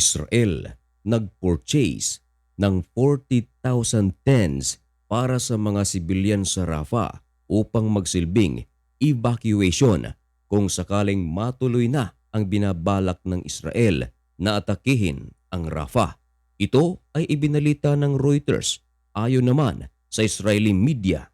Israel nag-purchase ng 40,000 tents para sa mga sibilyan sa Rafah upang magsilbing evacuation kung sakaling matuloy na ang binabalak ng Israel na atakihin ang Rafah. Ito ay ibinalita ng Reuters ayon naman sa Israeli media.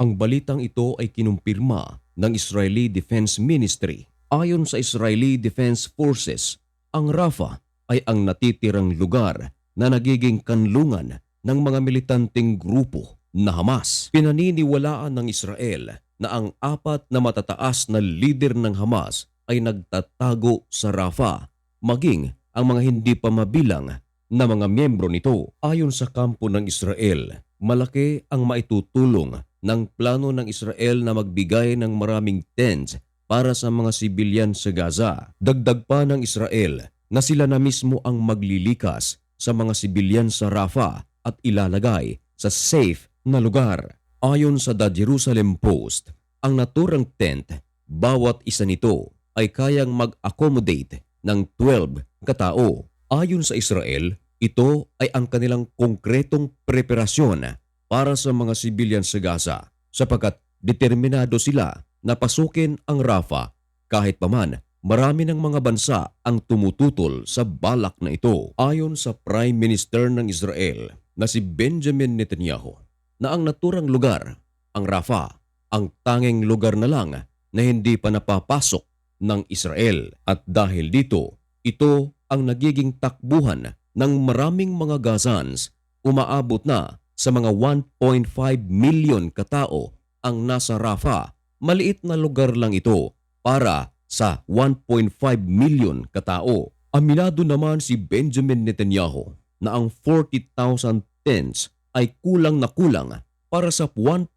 Ang balitang ito ay kinumpirma ng Israeli Defense Ministry. Ayon sa Israeli Defense Forces, ang Rafah ay ang natitirang lugar na nagiging kanlungan ng mga militanteng grupo na Hamas. Pinaniniwalaan ng Israel na ang apat na matataas na lider ng Hamas ay nagtatago sa Rafah, maging ang mga hindi pa mabilang na mga miyembro nito. Ayon sa kampo ng Israel, malaki ang maitutulong ng plano ng Israel na magbigay ng maraming tents para sa mga sibilyan sa Gaza. Dagdag pa ng Israel na sila na mismo ang maglilikas sa mga sibilyan sa Rafah at ilalagay sa safe na lugar. Ayon sa The Jerusalem Post, ang naturang tent, bawat isa nito ay kayang mag-accommodate ng 12 katao. Ayon sa Israel, ito ay ang kanilang konkretong preparasyon para sa mga sibilyan sa Gaza sapagkat determinado sila na pasukin ang Rafah kahit paman marami ng mga bansa ang tumututol sa balak na ito. Ayon sa Prime Minister ng Israel na si Benjamin Netanyahu na ang naturang lugar, ang Rafah, ang tanging lugar na lang na hindi pa napapasok ng Israel at dahil dito, ito ang nagiging takbuhan ng maraming mga Gazans umaabot na sa mga 1.5 milyon katao ang nasa Rafah. Maliit na lugar lang ito para sa 1.5 milyon katao. Aminado naman si Benjamin Netanyahu na ang 40,000 tents ay kulang na kulang para sa 1.5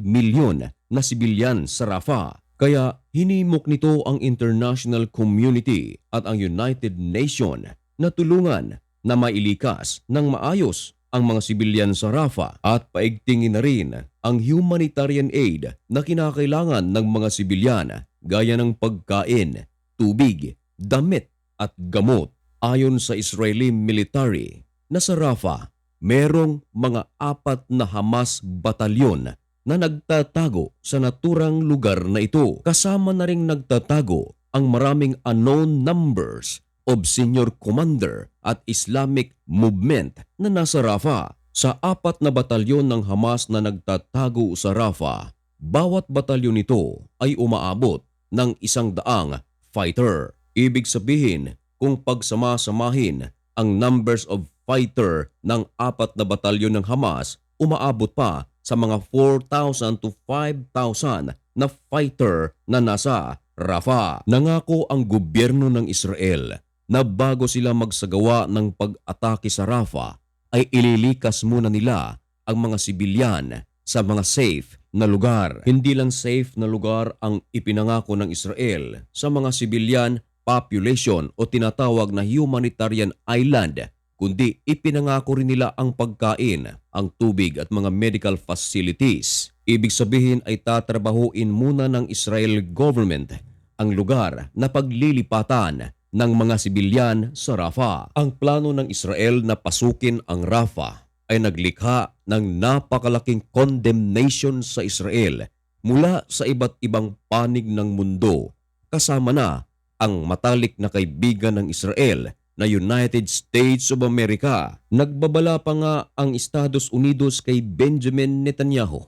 milyon na sibilyan sa Rafah. Kaya hinimok nito ang international community at ang United Nation na tulungan na mailikas ng maayos ang mga sibilyan sa Rafah at paigtingin na rin ang humanitarian aid na kinakailangan ng mga sibilyan gaya ng pagkain, tubig, damit at gamot. Ayon sa Israeli military na sa Rafah, merong mga apat na Hamas batalyon na nagtatago sa naturang lugar na ito. Kasama na ring nagtatago ang maraming unknown numbers of senior commander at Islamic movement na nasa Rafah. Sa apat na batalyon ng Hamas na nagtatago sa Rafah, bawat batalyon nito ay umaabot ng isang daang fighter. Ibig sabihin, kung pagsama-samahin ang numbers of fighter ng apat na batalyon ng Hamas, umaabot pa sa mga 4,000 to 5,000 na fighter na nasa Rafah. Nangako ang gobyerno ng Israel na bago sila magsagawa ng pag-atake sa Rafah ay ililikas muna nila ang mga sibilyan sa mga safe na lugar. Hindi lang safe na lugar ang ipinangako ng Israel sa mga sibilyan population o tinatawag na humanitarian island, kundi ipinangako rin nila ang pagkain, ang tubig at mga medical facilities. Ibig sabihin ay tatrabahuin muna ng Israel government ang lugar na paglilipatan ng mga sibilyan sa Rafah. Ang plano ng Israel na pasukin ang Rafah ay naglikha ng napakalaking condemnation sa Israel mula sa iba't ibang panig ng mundo kasama na ang matalik na kaibigan ng Israel na United States of America. Nagbabala pa nga ang Estados Unidos kay Benjamin Netanyahu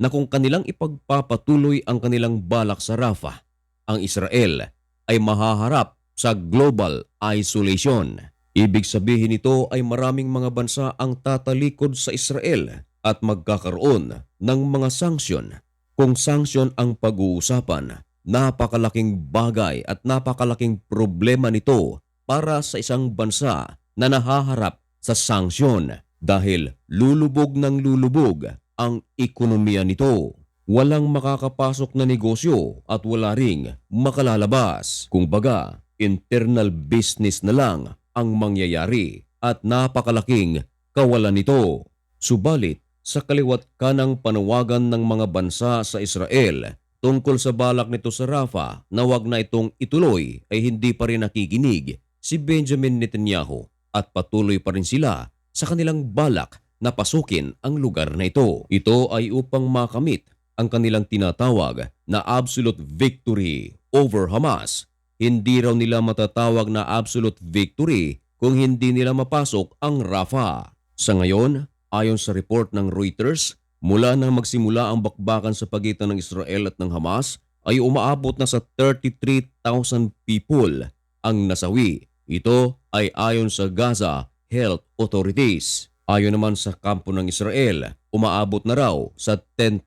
na kung kanilang ipagpapatuloy ang kanilang balak sa Rafah, ang Israel ay mahaharap sa global isolation. Ibig sabihin nito ay maraming mga bansa ang tatalikod sa Israel at magkakaroon ng mga sanksyon. Kung sanksyon ang pag-uusapan, napakalaking bagay at napakalaking problema nito para sa isang bansa na nahaharap sa sanksyon dahil lulubog ng lulubog ang ekonomiya nito. Walang makakapasok na negosyo at wala ring makalalabas. Kung baga, internal business na lang ang mangyayari at napakalaking kawalan nito. Subalit, sa kaliwat kanang panawagan ng mga bansa sa Israel tungkol sa balak nito sa Rafah na wag na itong ituloy ay hindi pa rin nakikinig si Benjamin Netanyahu at patuloy pa rin sila sa kanilang balak na pasukin ang lugar na ito. Ito ay upang makamit ang kanilang tinatawag na absolute victory over Hamas. Hindi raw nila matatawag na absolute victory kung hindi nila mapasok ang Rafah. Sa ngayon, ayon sa report ng Reuters, mula nang magsimula ang bakbakan sa pagitan ng Israel at ng Hamas, ay umaabot na sa 33,000 people ang nasawi. Ito ay ayon sa Gaza Health Authorities. Ayon naman sa kampo ng Israel, umaabot na raw sa 10,000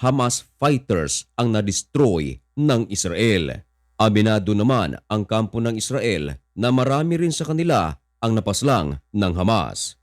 Hamas fighters ang na-destroy ng Israel. Aminado naman ang kampo ng Israel na marami rin sa kanila ang napaslang ng Hamas.